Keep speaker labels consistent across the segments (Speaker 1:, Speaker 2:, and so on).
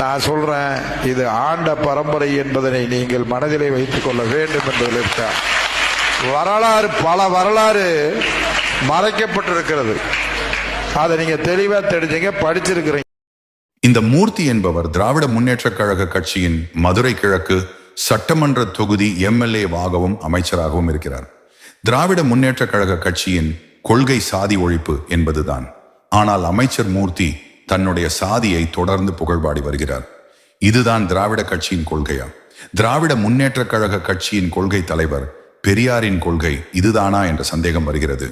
Speaker 1: நான் சொல்றேன் இது ஆண்ட பரம்பரை என்பதனை நீங்கள் மனதிலே வைத்துக் கொள்ள வேண்டும் என்பதில் இருக்க? வரலாறு பல வரலாறு மறைக்கப்பட்டிருக்கிறது. அதை நீங்க தெளிவா தெரிஞ்சீங்க படிச்சிருக்கிறீங்க.
Speaker 2: இந்த மூர்த்தி என்பவர் திராவிட முன்னேற்ற கழக கட்சியின் மதுரை கிழக்கு சட்டமன்ற தொகுதி எம்எல்ஏவாகவும் அமைச்சராகவும் இருக்கிறார். திராவிட முன்னேற்ற கழக கட்சியின் கொள்கை சாதி ஒழிப்பு என்பதுதான். ஆனால் அமைச்சர் மூர்த்தி தன்னுடைய சாதியை தொடர்ந்து புகழ்பாடி வருகிறார். இதுதான் திராவிட கட்சியின் கொள்கையா? திராவிட முன்னேற்ற கழக கட்சியின் கொள்கை தலைவர் பெரியாரின் கொள்கை இதுதானா என்ற சந்தேகம் வருகிறது.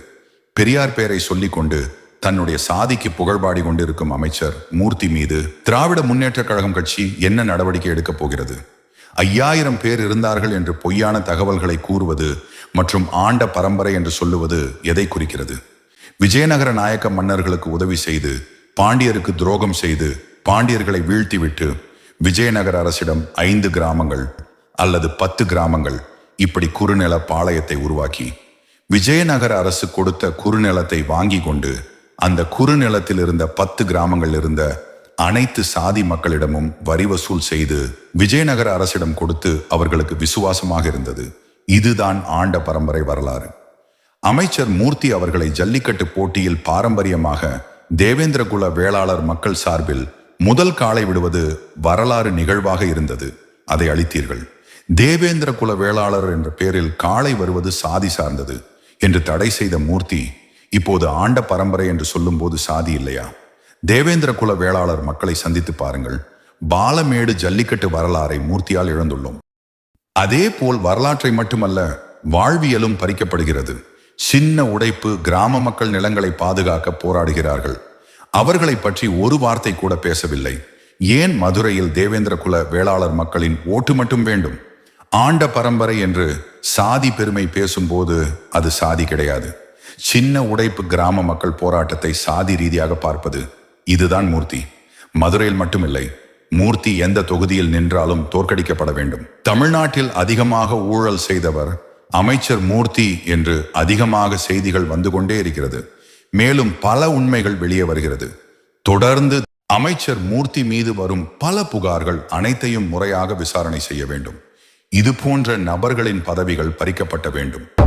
Speaker 2: பெரியார் பெயரை சொல்லிக்கொண்டு தன்னுடைய சாதிக்கு புகழ்பாடி கொண்டிருக்கும் அமைச்சர் மூர்த்தி மீது திராவிட முன்னேற்ற கழகம் கட்சி என்ன நடவடிக்கை எடுக்கப் போகிறது? ஐயாயிரம் பேர் இருந்தார்கள் என்று பொய்யான தகவல்களை கூறுவது மற்றும் ஆண்ட பரம்பரை என்று சொல்லுவது எதை குறிக்கிறது? விஜயநகர நாயக்க மன்னர்களுக்கு உதவி செய்து பாண்டியருக்கு துரோகம் செய்து பாண்டியர்களை வீழ்த்திவிட்டு விஜயநகர அரசிடம் ஐந்து கிராமங்கள் அல்லது பத்து கிராமங்கள் இப்படி குறுநில பாளையத்தை உருவாக்கி விஜயநகர அரசு கொடுத்த குறுநிலத்தை வாங்கி கொண்டு அந்த குறுநிலத்தில் இருந்த பத்து கிராமங்கள் இருந்த அனைத்து சாதி மக்களிடமும் வரி வசூல் செய்து விஜயநகர அரசிடம் கொடுத்து அவர்களுக்கு விசுவாசமாக இருந்தது. இதுதான் ஆண்ட பரம்பரை வரலாறு. அமைச்சர் மூர்த்தி அவர்களை ஜல்லிக்கட்டு போட்டியில் பாரம்பரியமாக தேவேந்திரகுல வேளாளர் மக்கள் சார்பில் முதல் காலை விடுவது வரலாறு நிகழ்வாக இருந்தது. அதை அளித்தீர்கள். தேவேந்திர குல வேளாளர் என்ற பெயரில் காளை வருவது சாதி சார்ந்தது என்று தடை செய்த மூர்த்தி இப்போது ஆண்ட பரம்பரை என்று சொல்லும்போது சாதி இல்லையா? தேவேந்திர குல வேளாளர் மக்களை சந்தித்து பாருங்கள். பாலமேடு ஜல்லிக்கட்டு வரலாறை மூர்த்தியால் இழந்துள்ளோம். அதே போல் வரலாற்றை மட்டுமல்ல வாழ்வியலும் பறிக்கப்படுகிறது. சின்ன உடைப்பு கிராம மக்கள் நிலங்களை பாதுகாக்க போராடுகிறார்கள். அவர்களை பற்றி ஒரு வார்த்தை கூட பேசவில்லை. ஏன் மதுரையில் தேவேந்திர குல வேளாளர் மக்களின் ஓட்டு மட்டும் வேண்டும்? ஆண்ட பரம்பரை என்று சாதி பெருமை பேசும்போது அது சாதி கிடையாது. சின்ன உடைப்பு கிராம மக்கள் போராட்டத்தை சாதி ரீதியாக பார்ப்பது இதுதான் மூர்த்தி. மதுரையில் மட்டுமில்லை மூர்த்தி எந்த தொகுதியில் நின்றாலும் தோற்கடிக்கப்பட வேண்டும். தமிழ்நாட்டில் அதிகமாக ஊழல் செய்தவர் அமைச்சர் மூர்த்தி என்று அதிகமாக செய்திகள் வந்து கொண்டே இருக்கிறது. மேலும் பல உண்மைகள் வெளியே வருகிறது. தொடர்ந்து அமைச்சர் மூர்த்தி மீது வரும் பல புகார்கள் அனைத்தையும் முறையாக விசாரணை செய்ய வேண்டும். இது போன்ற நபர்களின் பதவிகள் பறிக்கப்பட்ட வேண்டும்.